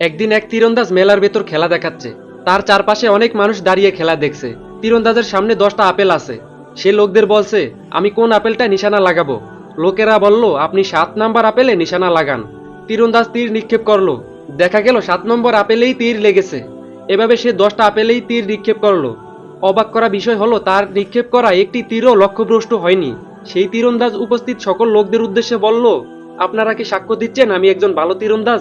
একদিন এক তীরন্দাজ মেলার ভেতর খেলা দেখাচ্ছে। তার চারপাশে অনেক মানুষ দাঁড়িয়ে খেলা দেখছে। তীরন্দাজের সামনে দশটা আপেল আছে। সে লোকদের বলছে, আমি কোন আপেলটা নিশানা লাগাবো? লোকেরা বলল, আপনি সাত নাম্বার আপেলে নিশানা লাগান। তীরন্দাজ তীর নিক্ষেপ করল। দেখা গেল, সাত নম্বর আপেলেই তীর লেগেছে। এভাবে সে দশটা আপেলেই তীর নিক্ষেপ করল। অবাক করা বিষয় হলো, তার নিক্ষেপ করা একটি তীরও লক্ষ্যভ্রষ্ট হয়নি। সেই তীরন্দাজ উপস্থিত সকল লোকদের উদ্দেশ্যে বলল, আপনারা কি সাক্ষ্য দিচ্ছেন? আমি একজন ভালো তীরন্দাজ।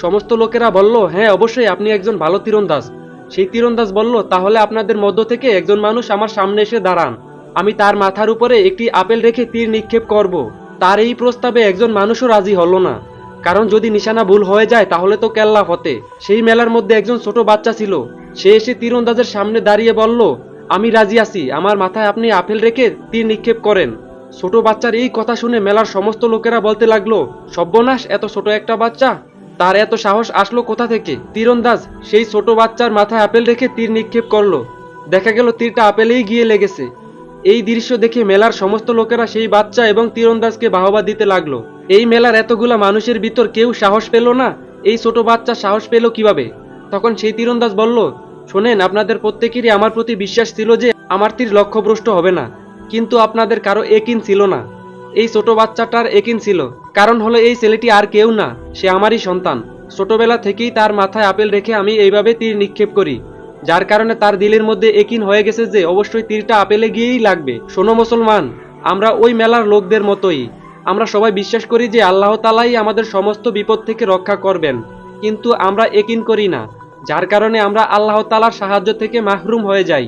সমস্ত লোকেরা বলল হ্যাঁ অবশ্যই, আপনি একজন ভালো তীরন্দাজ। সেই তীরন্দাজ বলল, তাহলে আপনাদের মধ্য থেকে একজন মানুষ আমার সামনে এসে দাঁড়ান। আমি তার মাথার উপরে একটি আপেল রেখে তীর নিক্ষেপ করব। তার এই প্রস্তাবে একজন মানুষও রাজি হলো না। কারণ যদি নিশানা ভুল হয়ে যায়, তাহলে তো কেল্লা হতে। সেই মেলার মধ্যে একজন ছোট বাচ্চা ছিল। সে এসে তীরন্দাজের সামনে দাঁড়িয়ে বলল, আমি রাজি আছি। আমার মাথায় আপনি আপেল রেখে তীর নিক্ষেপ করেন। ছোট বাচ্চার এই কথা শুনে মেলার সমস্ত লোকেরা বলতে লাগল, সর্বনাশ, এত ছোট একটা বাচ্চা। তার এত সাহস আসলো কোথা থেকে? তীরন্দাজ, সেই ছোট বাচ্চার মাথায় আপেল রেখে তীর নিক্ষেপ করল। দেখা গেল তীরটা আপেলেই গিয়ে লেগেছে। এই দৃশ্য দেখে মেলার সমস্ত লোকেরা সেই বাচ্চা এবং তীরন্দাজকে বাহবা দিতে লাগল। এই মেলার এতগুলা মানুষের ভিতর কেউ সাহস পেল না? এই ছোট বাচ্চা সাহস পেল কীভাবে? তখন সেই তীরন্দাজ বলল, শোনেন, আপনাদের প্রত্যেকেরই আমার প্রতি বিশ্বাস ছিল যে আমার তীর লক্ষ্যভ্রষ্ট হবে না। কিন্তু আপনাদের কারও একিন ছিল না। এই ছোট বাচ্চাটার একিন ছিল। কারণ হলো এই ছেলেটি আর কেউ না, সে আমারই সন্তান। ছোটবেলা থেকেই তার মাথায় আপেল রেখে আমি এইভাবে তীর নিক্ষেপ করি, যার কারণে তার দিলের মধ্যে একিন হয়ে গেছে যে অবশ্যই তীরটা আপেলে গিয়েই লাগবে। শোনো মুসলমান, আমরা ওই মেলার লোকদের মতোই। আমরা সবাই বিশ্বাস করি যে আল্লাহ তালাই আমাদের সমস্ত বিপদ থেকে রক্ষা করবেন। কিন্তু আমরা একিন করি না, যার কারণে আমরা আল্লাহ তালার সাহায্য থেকে মাহরুম হয়ে যাই।